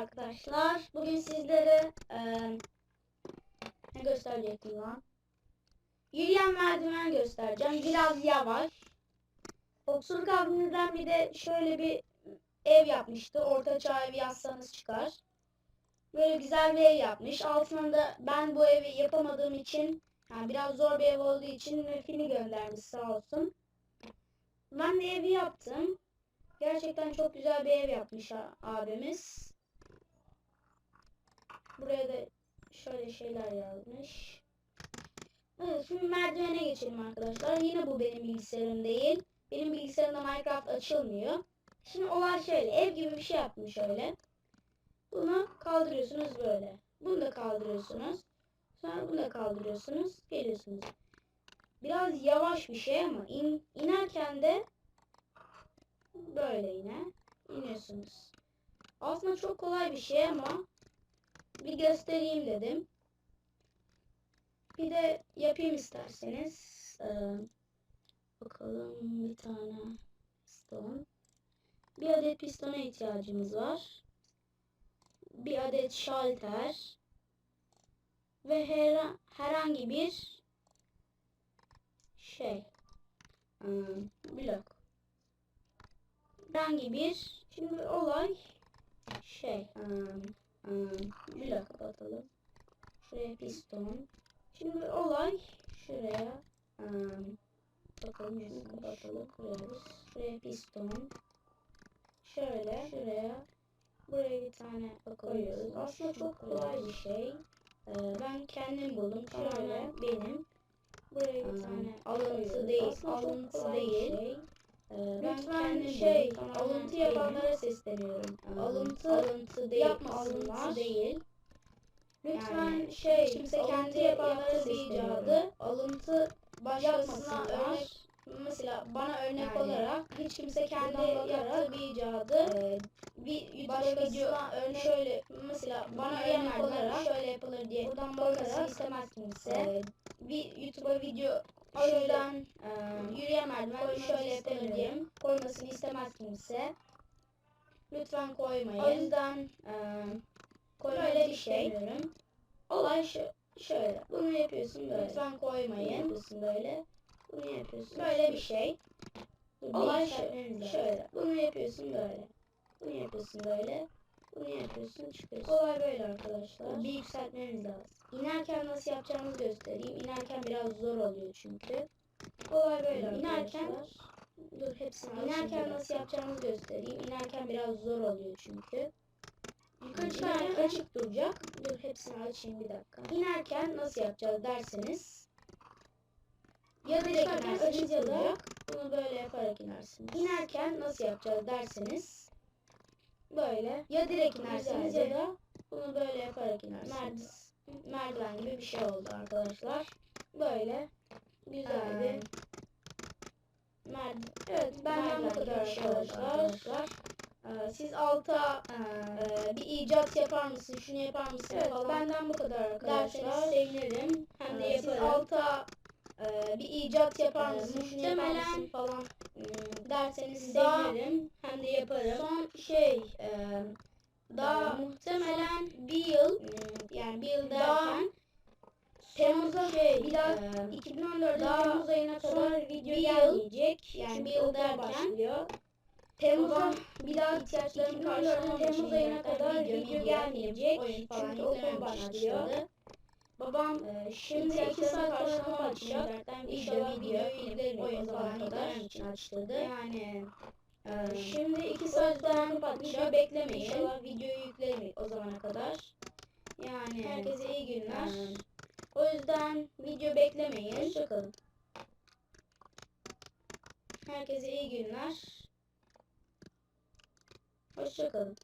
Arkadaşlar. Bugün sizlere eee, ne gösterecektim lan? Yürüyen merdiven göstereceğim. Biraz yavaş. Oksuruk abimizden bir de şöyle bir ev yapmıştı. Orta çağ evi yazsanız çıkar. Böyle güzel bir ev yapmış. Altına da ben bu evi yapamadığım için yani biraz zor bir ev olduğu için Nefini göndermiş sağ olsun. Ben de evi yaptım. Gerçekten çok güzel bir ev yapmış abimiz. Buraya da şöyle şeyler yazmış. Evet, şimdi merdivene geçelim arkadaşlar. Yine bu benim bilgisayarım değil. Benim bilgisayarımda Minecraft açılmıyor. Şimdi olay şöyle. Ev gibi bir şey yapmış öyle. Bunu kaldırıyorsunuz böyle. Bunu da kaldırıyorsunuz. Sonra bunu da kaldırıyorsunuz. Geliyorsunuz. Biraz yavaş bir şey ama in, inerken de böyle yine iniyorsunuz. Aslında çok kolay bir şey ama bir göstereyim dedim. Bir de yapayım isterseniz. Ee, bakalım bir tane piston. Bir adet pistona ihtiyacımız var. Bir adet şalter. Ve her, herhangi bir şey. Hmm, blok herhangi bir şimdi olay şey ım, ım, blok kapatalım şuraya piston. Şimdi olay şuraya ım, bakalım şunu kapatalım. Kuruyoruz şuraya piston. Şöyle şuraya. Buraya bir tane koyuyoruz. Aslında çok kolay bir şey. Ee, ben kendim buldum. Şöyle. benim. Buraya bir tane alıntı değil. Alıntı değil. ee, ben kendim şey, alıntı yapanlara sesleniyorum. Alıntı, alıntı değil, yapmasınlar. alıntı değil. Lütfen Yani şey, kimse kendi sesleniyorum. icadı alıntı Başkasına örnek Mesela bana örnek Yani olarak hiç kimse kendi yaptığı bir icadı e, bir başkasına örnek- şöyle mesela bana örnek olarak şöyle yapılır diye buradan bakarak, istemez kimse. e, bir YouTube'a video O yüzden, e, yürüyen merdiven şöyle yapılır diye koymasını istemez kimse. Lütfen koymayın. O yüzden e, böyle bir şey. istemiyorum. Olay şu, şöyle. Bunu yapıyorsun böyle. Lütfen koymayın. yapıyorsun böyle. Bunu yapıyorsun. Böyle bir şey. Olay şu, şöyle. Bunu yapıyorsun böyle. Bunu yapıyorsun böyle. Bunu yapıyorsun çıkıyorsun. Olay böyle arkadaşlar. Bir yükseltmemiz lazım. İnerken nasıl yapacağımızı göstereyim. İnerken biraz zor oluyor çünkü. Olay böyle İnerken arkadaşlar. dur hepsini İnerken nasıl yapacağımızı göstereyim. İnerken biraz zor oluyor çünkü. Çıkarken açık duracak. Dur hepsini açayım bir dakika. İnerken nasıl yapacağız derseniz ya direkt inersiniz açık duracak. bunu böyle yaparak inersiniz. İnerken nasıl yapacağız derseniz böyle ya direkt inersiniz ya da bunu böyle yaparak inersiniz. merdiven gibi bir şey oldu arkadaşlar. Böyle güzel bir merdiven. Evet benden bu kadar arkadaşlar. Ee, siz alta e, bir icat yapar mısın, şunu yapar mısın Evet, falan benden bu kadar arkadaşlar. sevinirim. Hem de Ee, siz yaparım. alta e, bir icat yapar mısın, şunu yapar mısın falan hmm, derseniz sevinirim. Hem de yaparım. Son şey e, daha muhtemelen bir yıl hmm, yani bir yıl derken Temmuz'a şey, bir daha e, 2014 daha Temmuz ayına kadar video gelmeyecek. Yani bir yıl derken başlıyor. Temmuz'a bir daha ihtiyaçlarımı 2014 karşılamam Temmuz ayına kadar video, gelmeyecek. oyun falan Çünkü okul başladı. Babam e, şimdi iki ihtiyaçlarımı saat sonra karşılamak için internetten İnşallah video, yüklerim o zamana kadar. için açtırdı. Yani e, şimdi iki saat video kapatacak. Beklemeyin. İnşallah videoyu yüklerim o zamana kadar. Yani herkese iyi günler. O yüzden video beklemeyin. Hoşçakalın. Herkese iyi günler. Hoşçakalın.